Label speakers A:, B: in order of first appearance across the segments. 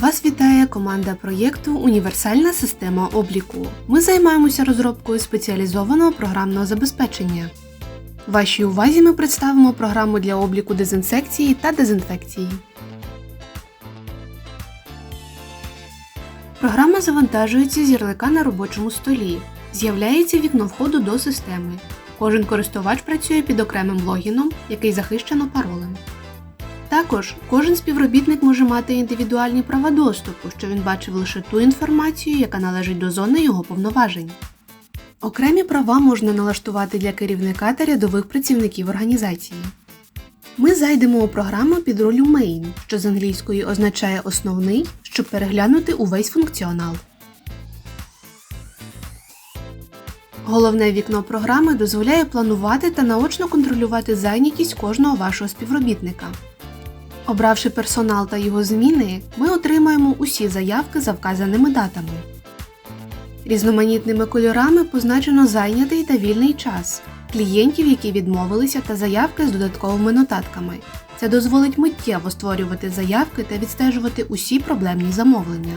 A: Вас вітає команда проєкту Універсальна система обліку. Ми займаємося розробкою спеціалізованого програмного забезпечення. Вашій увазі ми представимо програму для обліку дезінсекції та дезінфекції. Програма завантажується з ярлика на робочому столі. З'являється вікно входу до системи. Кожен користувач працює під окремим логіном, який захищено паролем. Також кожен співробітник може мати індивідуальні права доступу, що він бачив лише ту інформацію, яка належить до зони його повноважень. Окремі права можна налаштувати для керівника та рядових працівників організації. Ми зайдемо у програму під ролью Main, що з англійської означає основний, щоб переглянути увесь функціонал. Головне вікно програми дозволяє планувати та наочно контролювати зайнятість кожного вашого співробітника. Обравши персонал та його зміни, ми отримаємо усі заявки за вказаними датами. Різноманітними кольорами позначено зайнятий та вільний час, клієнтів, які відмовилися, та заявки з додатковими нотатками. Це дозволить миттєво створювати заявки та відстежувати усі проблемні замовлення.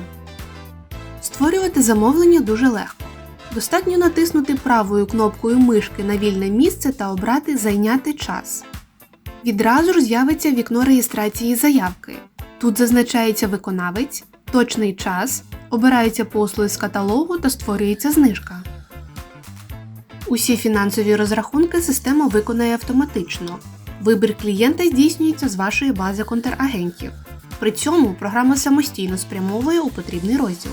A: Створювати замовлення дуже легко. Достатньо натиснути правою кнопкою мишки на вільне місце та обрати Зайняти час. Відразу ж з'явиться вікно реєстрації заявки. Тут зазначається виконавець, точний час, обираються послуги з каталогу та створюється знижка. Усі фінансові розрахунки система виконає автоматично. Вибір клієнта здійснюється з вашої бази контрагентів. При цьому програма самостійно спрямовує у потрібний розділ.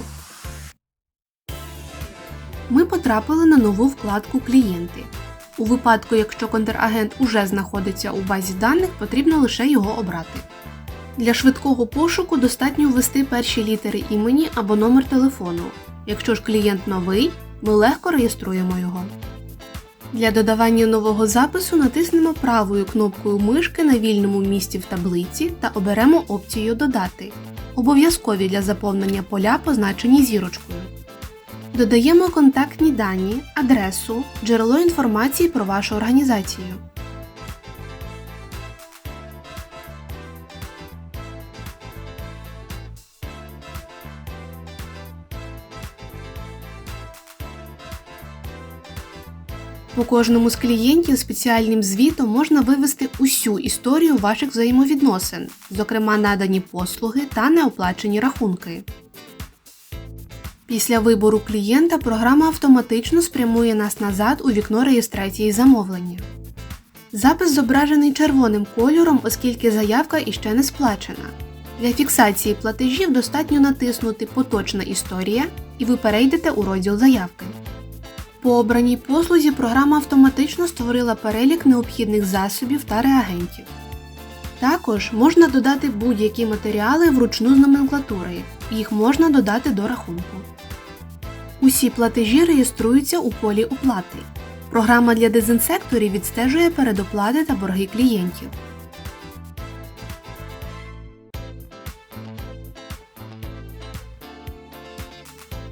A: Ми потрапили на нову вкладку Клієнти. У випадку, якщо контрагент уже знаходиться у базі даних, потрібно лише його обрати. Для швидкого пошуку достатньо ввести перші літери імені або номер телефону. Якщо ж клієнт новий, ми легко реєструємо його. Для додавання нового запису натиснемо правою кнопкою мишки на вільному місці в таблиці та оберемо опцію Додати. Обов'язкові для заповнення поля позначені зірочкою. Додаємо контактні дані, адресу, джерело інформації про вашу організацію. По кожному з клієнтів спеціальним звітом можна вивести усю історію ваших взаємовідносин, зокрема надані послуги та неоплачені рахунки. Після вибору клієнта програма автоматично спрямує нас назад у вікно реєстрації замовлення. Запис зображений червоним кольором, оскільки заявка іще не сплачена. Для фіксації платежів достатньо натиснути Поточна історія і ви перейдете у розділ заявки. По обраній послузі програма автоматично створила перелік необхідних засобів та реагентів. Також можна додати будь-які матеріали вручну з номенклатури, їх можна додати до рахунку. Усі платежі реєструються у полі оплати. Програма для дезінсекторів відстежує передоплати та борги клієнтів.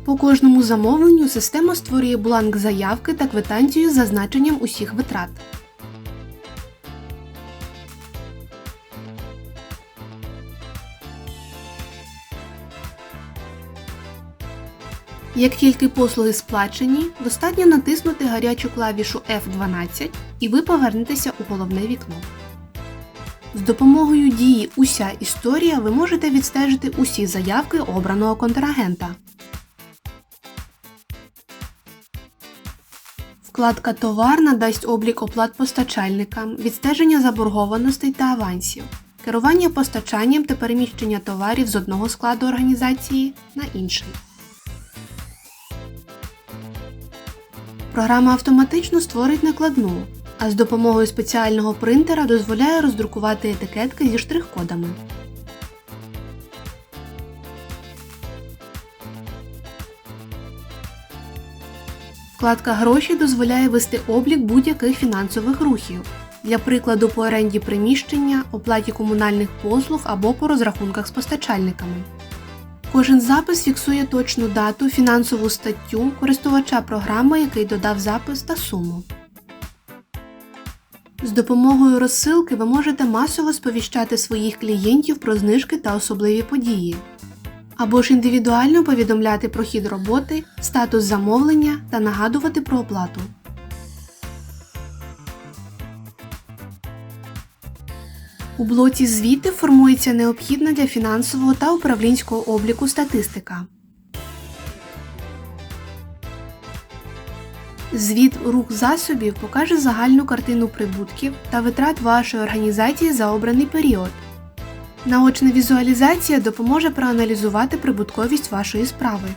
A: По кожному замовленню система створює бланк заявки та квитанцію з зазначенням усіх витрат. Як тільки послуги сплачені, достатньо натиснути гарячу клавішу F12 і ви повернетеся у головне вікно. З допомогою дії Уся історія ви можете відстежити усі заявки обраного контрагента. Вкладка Товар надасть облік оплат постачальникам, відстеження заборгованостей та авансів, керування постачанням та переміщення товарів з одного складу організації на інший. Програма автоматично створить накладну, а з допомогою спеціального принтера дозволяє роздрукувати етикетки зі штрих-кодами. Вкладка Гроші дозволяє вести облік будь-яких фінансових рухів, для прикладу по оренді приміщення, оплаті комунальних послуг або по розрахунках з постачальниками. Кожен запис фіксує точну дату, фінансову статтю, користувача програми, який додав запис та суму. З допомогою розсилки ви можете масово сповіщати своїх клієнтів про знижки та особливі події. або ж індивідуально повідомляти про хід роботи, статус замовлення та нагадувати про оплату. У блоці звіти формується необхідна для фінансового та управлінського обліку статистика. Звіт рук засобів покаже загальну картину прибутків та витрат вашої організації за обраний період. Наочна візуалізація допоможе проаналізувати прибутковість вашої справи.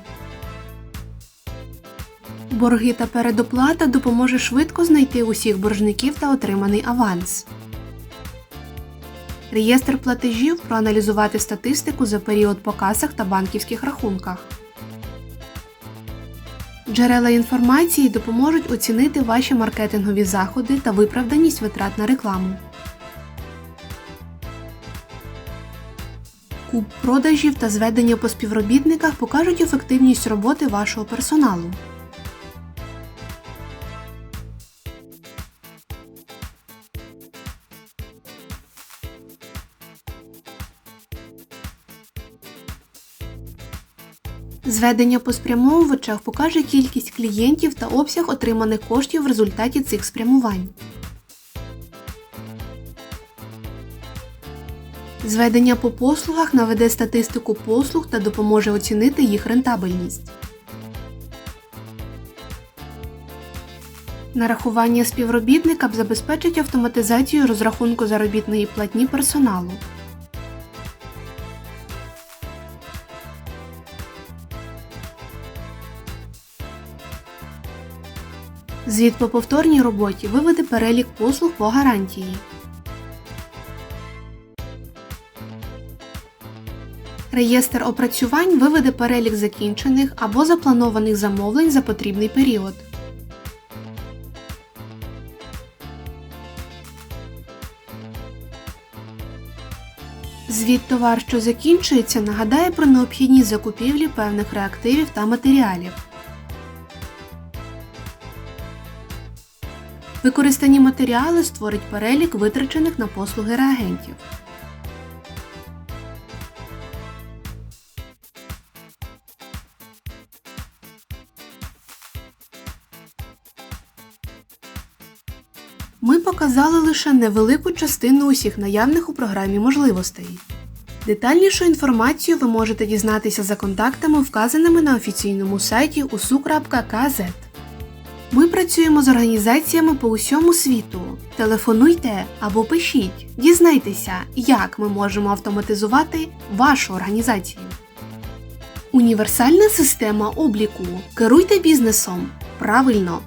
A: Борги та передоплата допоможе швидко знайти усіх боржників та отриманий аванс. Реєстр платежів проаналізувати статистику за період по касах та банківських рахунках. Джерела інформації допоможуть оцінити ваші маркетингові заходи та виправданість витрат на рекламу. Куб продажів та зведення по співробітниках покажуть ефективність роботи вашого персоналу. Зведення по спрямовувачах покаже кількість клієнтів та обсяг отриманих коштів в результаті цих спрямувань. Зведення по послугах наведе статистику послуг та допоможе оцінити їх рентабельність. Нарахування співробітника забезпечить автоматизацію розрахунку заробітної платні персоналу. Звіт по повторній роботі виведе перелік послуг по гарантії. Реєстр опрацювань виведе перелік закінчених або запланованих замовлень за потрібний період. Звіт товар, що закінчується, нагадає про необхідність закупівлі певних реактивів та матеріалів. Використані матеріали створить перелік витрачених на послуги реагентів. Ми показали лише невелику частину усіх наявних у програмі можливостей. Детальнішу інформацію ви можете дізнатися за контактами, вказаними на офіційному сайті usu.kz. Ми працюємо з організаціями по усьому світу. Телефонуйте або пишіть, дізнайтеся, як ми можемо автоматизувати вашу організацію. Універсальна система обліку. Керуйте бізнесом правильно.